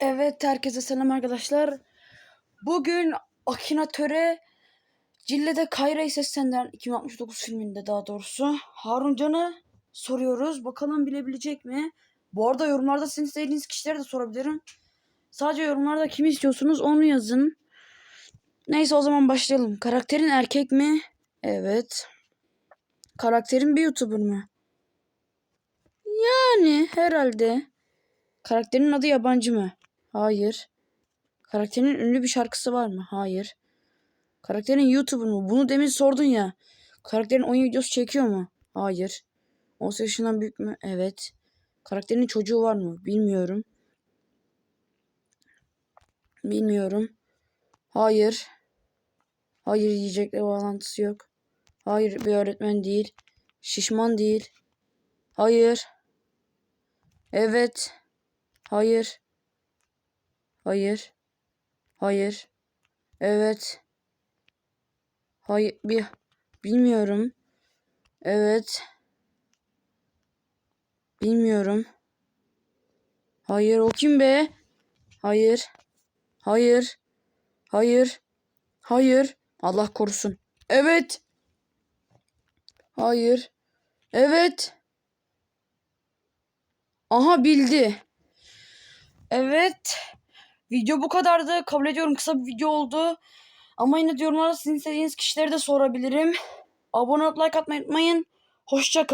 Evet herkese selam arkadaşlar. Bugün Akinatöre Cille'de Kayra'yı seslendiren 2069 filminde daha doğrusu Harun Can'ı soruyoruz. Bakalım bilebilecek mi? Bu arada yorumlarda sizin istediğiniz kişileri de sorabilirim. Sadece yorumlarda kimi istiyorsunuz onu yazın. Neyse o zaman başlayalım. Karakterin erkek mi? Evet. Karakterin bir YouTuber mı? Yani herhalde. Karakterin adı yabancı mı? Hayır. Karakterin ünlü bir şarkısı var mı? Hayır. Karakterin YouTuber mu? Bunu demin sordun ya. Karakterin oyun videosu çekiyor mu? Hayır. 18 yaşından büyük mü? Evet. Karakterin çocuğu var mı? Bilmiyorum. Bilmiyorum. Hayır. Hayır yiyecekle bağlantısı yok. Hayır bir öğretmen değil. Şişman değil. Hayır. Evet. Hayır. Hayır. Hayır. Evet. Hayır. Bir. Bilmiyorum. Evet. Bilmiyorum. Hayır. O kim be? Hayır. Hayır. Hayır. Hayır. Allah korusun. Evet. Hayır. Evet. Aha bildi. Evet. Video bu kadardı. Kabul ediyorum kısa bir video oldu. Ama yine de yorumlarda sizin istediğiniz kişileri de sorabilirim. Abone olup like atmayı unutmayın. Hoşça.